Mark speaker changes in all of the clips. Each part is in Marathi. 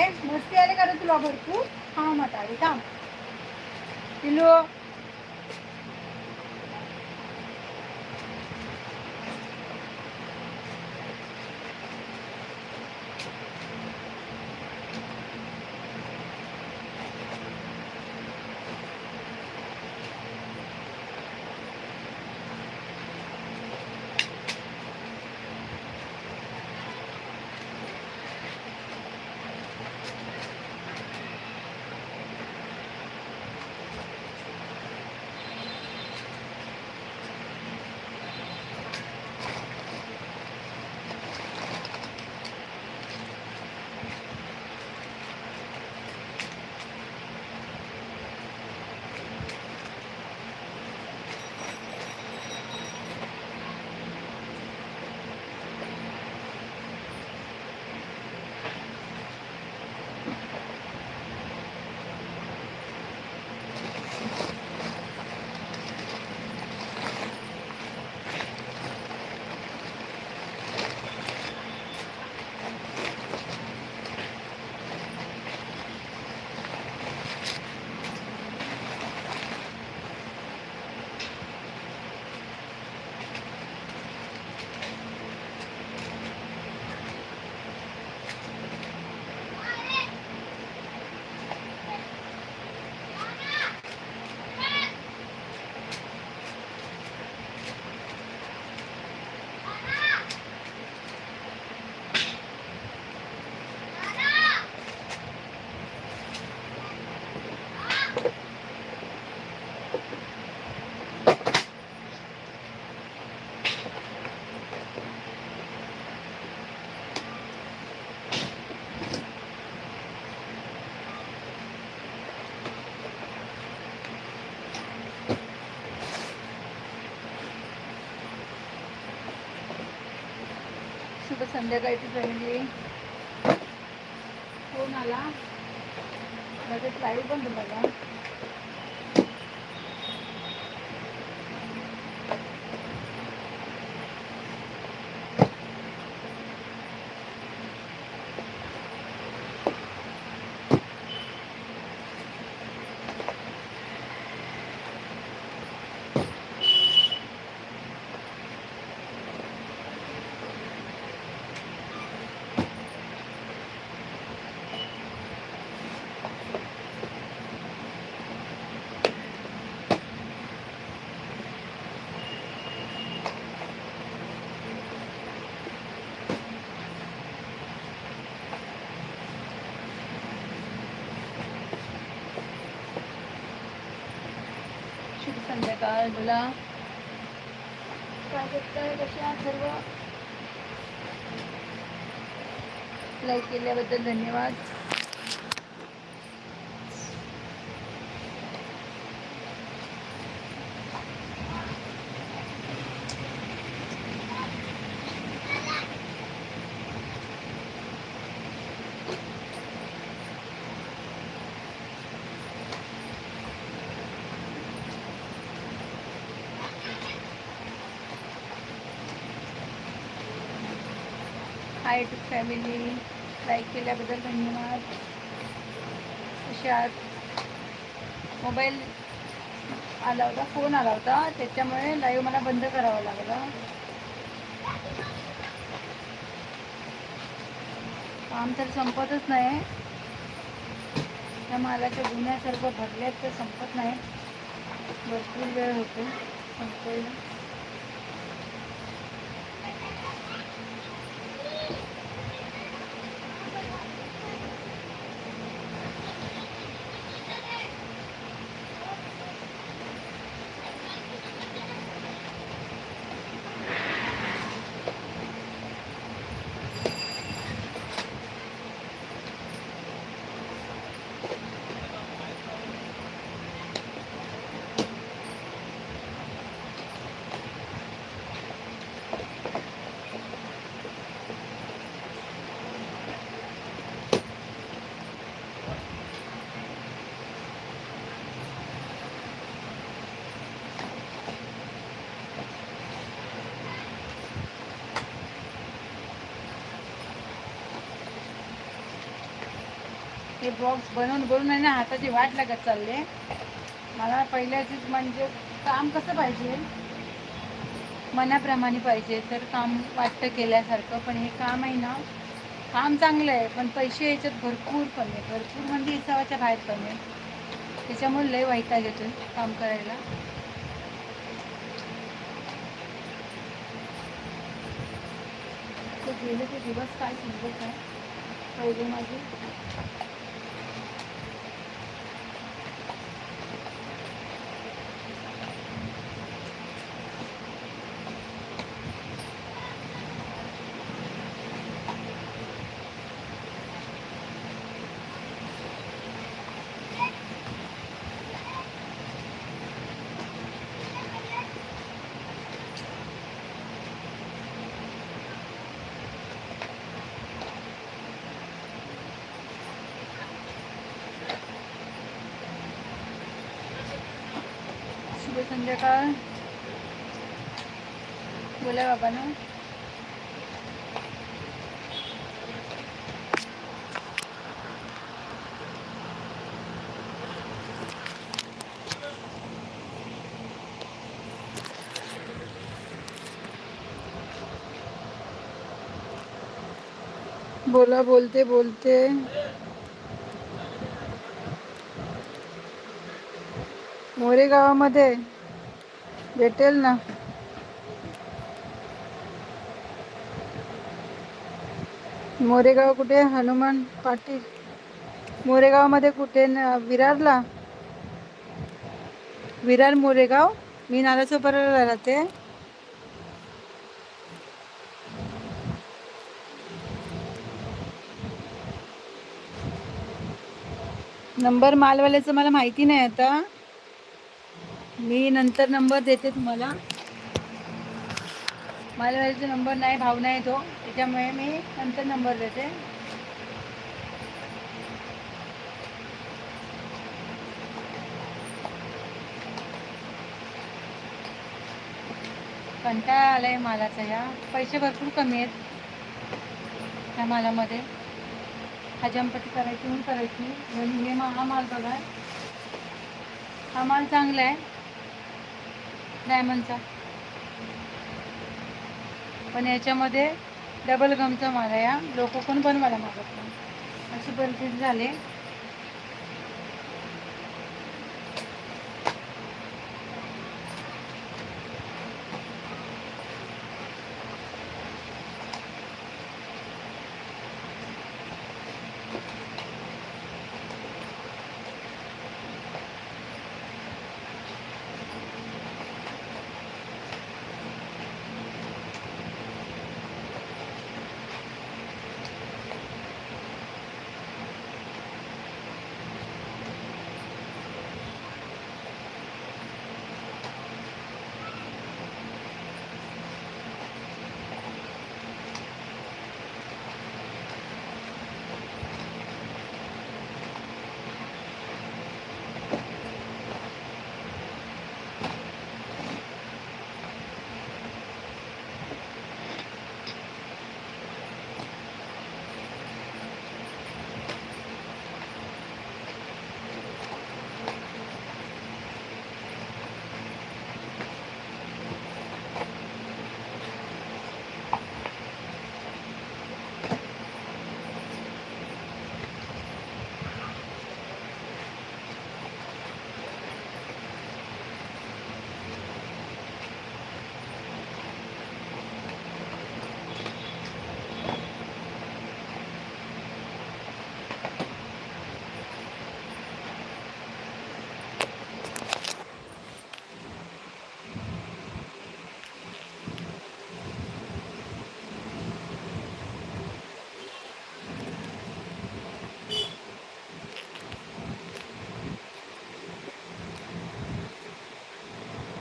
Speaker 1: हे मस्ती आले का रे तुला भरपूर हा म्हातारी थांब संध्याकाळची फॅमिली फोन हो, आला लगेच लाईव्ह पण तुम्हाला शुभ बोला. काय कशा सर्व लाईक केल्याबद्दल धन्यवाद. हाय टू फॅमिली लाईक केल्याबद्दल धन्यवाद. कशा आहात मोबाईल आला होता फोन आला होता. त्याच्यामुळे लाईव्ह मला बंद करावं लागला. काम तर संपतच नाही. त्या मालाच्या गुन्ह्या सर्व भरल्यात तर संपत नाही. भरपूर वेळ होतो. संपायला हे बॉक्स बनवून बनवून आहे ना हाताची वाट लागत चालले मला पहिल्याचीच म्हणजे काम कसं पाहिजे? मनाप्रमाणे पाहिजे तर काम वाटतं केल्यासारखं. पण हे काम आहे ना काम चांगलं आहे पण पैसे याच्यात भरपूर कमी आहे. भरपूर म्हणजे हिसाबाच्या बाहेर कमी आहे. त्याच्यामुळे लय वाईटा येतोय काम करायला. गेले ते दिवस काय समजत आहे पहिले माझे. शुभ संध्याकाळ बोला बाबा ना। बोला बोलते बोलते। मोरे गावामध्ये भेटेल ना. मोरेगाव कुठे? हनुमान पाटील. मोरेगावमध्ये कुठे? विरारला. विरार मोरेगाव? मी नालासोपाराला राहते. नंबर मालवाल्याचं मला माहिती नाही आता. मी नंतर नंबर देते तुम्हाला. मालवाल्याचा नंबर नाही भाव नाही तो. त्याच्यामुळे मी नंतर नंबर देते. कंटाळा आलाय मालाचा या. पैसे भरपूर कमी आहेत त्या मालामध्ये. हजामपट्टी करायची म्हणून करायची. म्हणून हे हा माल बघा. हा माल चांगला आहे. डायमंडचा. पण याच्यामध्ये डबल गमचा माल आहे लोक कोण बनवायला मागत नाही. अशी परिस्थिती झाले.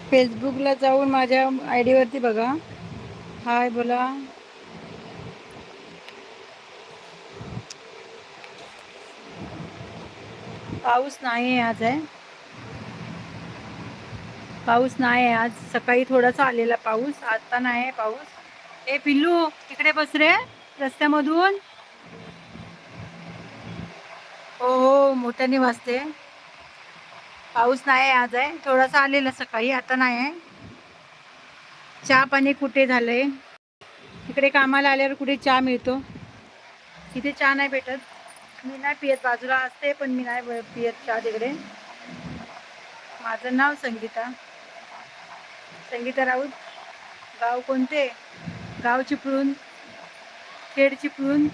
Speaker 1: फेसबुकला जाऊन माझ्या आय डीवरती बघा. हाय बोला. पाऊस नाही आहे आज आहे पाऊस नाही आहे आज. सकाळी थोडासा आलेला पाऊस आता नाही आहे पाऊस. ए पिल्लू तिकडे बस रे रस्त्यामधून. हो हो मोठ्याने वाजते. पाऊस नाही आहे आज आहे. थोडासा आलेला सकाळी आता नाही आहे. चहा पाणी कुठे झालंय? इकडे कामाला आल्यावर कुठे चहा मिळतो? तिथे चहा नाही भेटत. मी नाही पियत बाजूला असते पण मी नाही पियत चहा तिकडे. माझं नाव संगीता. संगीता राऊत. गाव कोणते? गाव चिपळूण खेड चिपळूण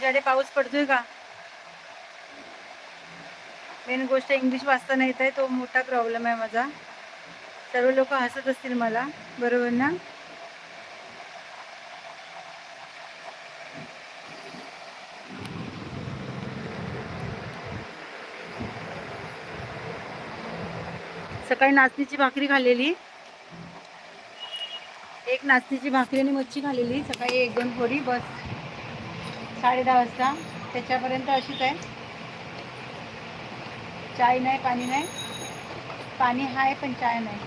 Speaker 1: तुमच्याकडे पाऊस पडतोय का? मेन गोष्ट इंग्लिश वाचता नाही येत आहे तो मोठा प्रॉब्लेम आहे माझा. सर्व लोक हसत असतील मला बरोबर ना? सकाळी नाचणीची भाकरी खाल्लेली. एक नाचणीची भाकरी आणि मच्छी खाल्लेली. सकाळी एक दोन पोरी बस. साडे दहा वाजता. त्याच्यापर्यंत अशीच आहे. चाय नाही पाणी नाही. पाणी आहे पण चाय नाही.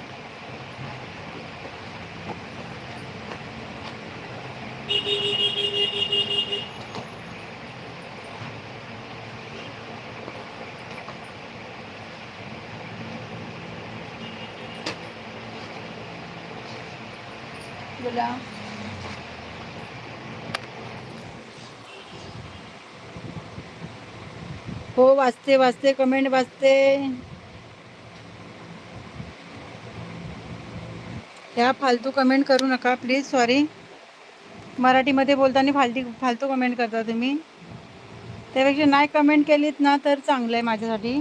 Speaker 1: बोला. हो वाचते वाचते कमेंट वाचते. ह्या फालतू कमेंट करू नका प्लीज सॉरी मराठीमध्ये बोलताना फालती फालतू कमेंट करता तुम्ही. त्यापेक्षा नाही कमेंट केलीत ना तर चांगलं आहे माझ्यासाठी.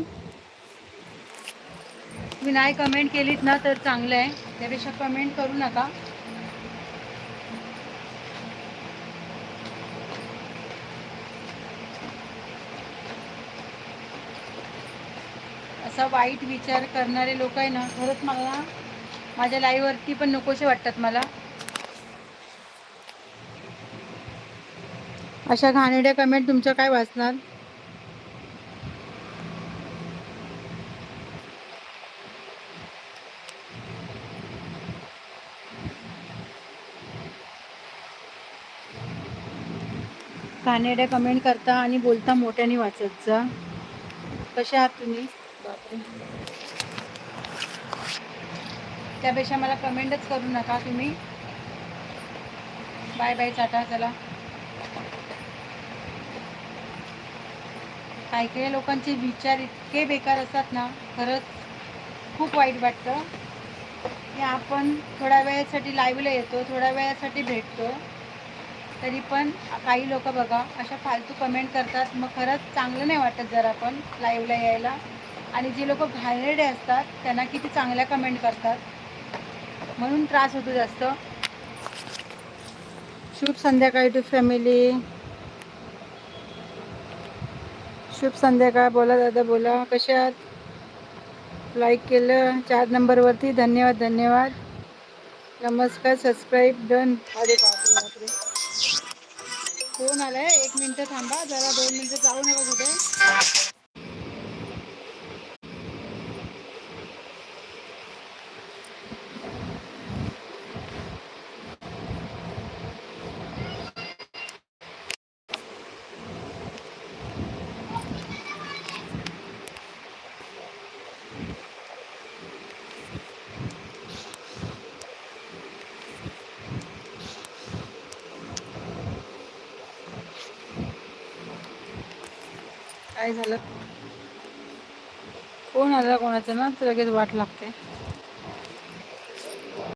Speaker 1: तुम्ही नाही कमेंट केलीत ना तर चांगलं आहे. त्यापेक्षा कमेंट करू नका. असा वाईट विचार करणारे लोक आहे ना खरंच मला माझ्या लाईववरती पण नकोसे वाटतात मला. अशा घाणेड्या कमेंट तुमच्या काय वाचणार? घाणेड्या कमेंट करता आणि बोलता मोठ्याने वाचत जा. कसे आहात तुम्ही? त्यापेक्षा मला कमेंटच करू नका तुम्ही. बाय बाय चाटा चला. काही काही लोकांचे विचार इतके बेकार असतात ना खरंच खूप वाईट वाटतं. की आपण थोड्या वेळासाठी लाईव्हला येतो थोड्या वेळासाठी भेटतो. तरी पण काही लोक बघा अशा फालतू कमेंट करतात. मग खरंच चांगलं नाही वाटत जर आपण लाईव्हला यायला. आणि जे लोक घाणेरडे असतात त्यांना किती चांगल्या कमेंट करतात. म्हणून त्रास होतो जास्त. शुभ संध्याकाळ टू फॅमिली शुभ संध्याकाळ. बोला दादा बोला. कशा आहात? लाईक केलं. चार नंबरवरती धन्यवाद धन्यवाद. नमस्कार. सबस्क्राईब डन अरे बापरे. फोन आलाय. एक मिनटं थांबा. जरा दोन मिनटं जाऊ नका कुठे. काय झालं? कोण आला कोणाचं ना? तर लगेच वाट लागते.